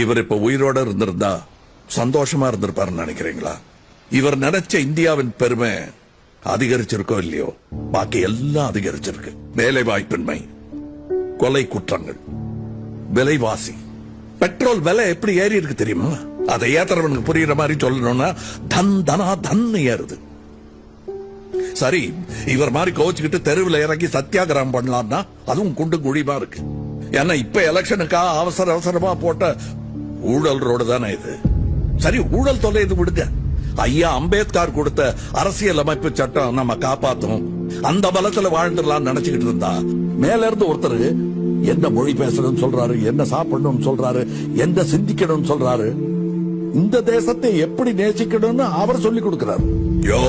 இவர் இப்ப உயிரோட இருந்திருந்தா சந்தோஷமா இருந்திருப்பாருன்னு நினைக்கிறீங்களா? இவர் நினைச்ச இந்தியாவின் பெருமை அதிகரிச்சிருக்கோ இல்லையோ? பாக்கி எல்லாம் அதிகரிச்சிருக்கு. வேலை வாய்ப்பின்மை கொலை குற்றங்கள் விலைவாசி. பெட்ரோல் விலை எப்படி ஏறி இருக்கு தெரியுமா? அதை ஏத்துறவனுக்கு புரியுற மாதிரி சொல்லணும்னா தன் தனா தன் ஏறுது. சரி இவர் மாதிரி கோச்சுக்கிட்டு தெருவில் இறங்கி சத்தியாகிரகம் பண்ணலாம்னா அதுவும் குண்டு குழிமா இருக்கு. ஏன்னா இப்ப எலெக்ஷனுக்கா அவசர அவசரமா போட்ட ஊழல் ரோடு தானே இது? சரி ஊழல் தொல்லை இது விடுங்க. ஐயா அம்பேத்கர் கொடுத்த அரசியல் அமைப்பு சட்டம் நம்ம காப்பாத்தும். அந்த பலத்துல வாழ்ந்துடலாம் நினைச்சுக்கிட்டு இருந்தா மேல இருந்து ஒருத்தர் என்ன மொழி பேசணும்னு சொல்றாரு? என்ன சாப்பிடணும்னு சொல்றாரு? என்ன சிந்திக்கணும்னு சொல்றாரு? இந்த தேசத்தை எப்படி நேசிக்கணும்னு அவர் சொல்லி கொடுக்கிறார். யோ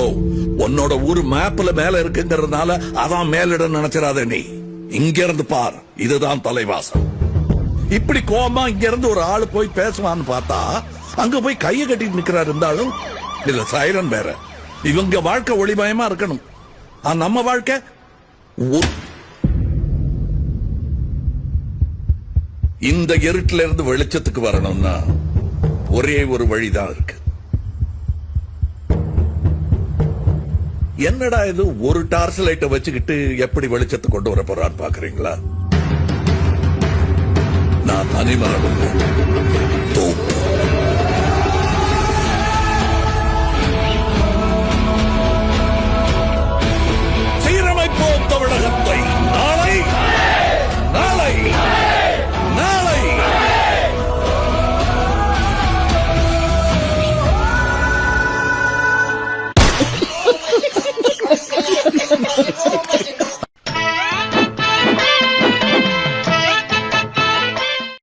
உன்னோட ஊர் மேப்ல மேல இருக்குங்கிறதுனால அதான் மேலிடம் நினைச்சிடாத நீ. இங்க இருந்து பார் இதுதான் தலைவாசம் இப்படி கோபமா இங்க இருந்து ஒரு ஆளு போய் பேசுவான்னு பார்த்தா அங்க போய் கைய கட்டிட்டு நிக்கிறாரு இருந்தாலும் இதுல சைரன் வேற. இவங்க வாழ்க்கை ஒளிமயமா இருக்கணும். ஆனா நம்ம வாழ்க்கை இந்த இருட்டுல இருந்து வெளிச்சத்துக்கு வரணும்னா ஒரே ஒரு வழிதான் இருக்கு. என்னடா இது ஒரு டார்ச் லைட்டை வச்சுக்கிட்டு எப்படி வெளிச்சத்தை கொண்டு வர போறான்னு பாக்குறீங்களா? ना थाने मारूंगा तो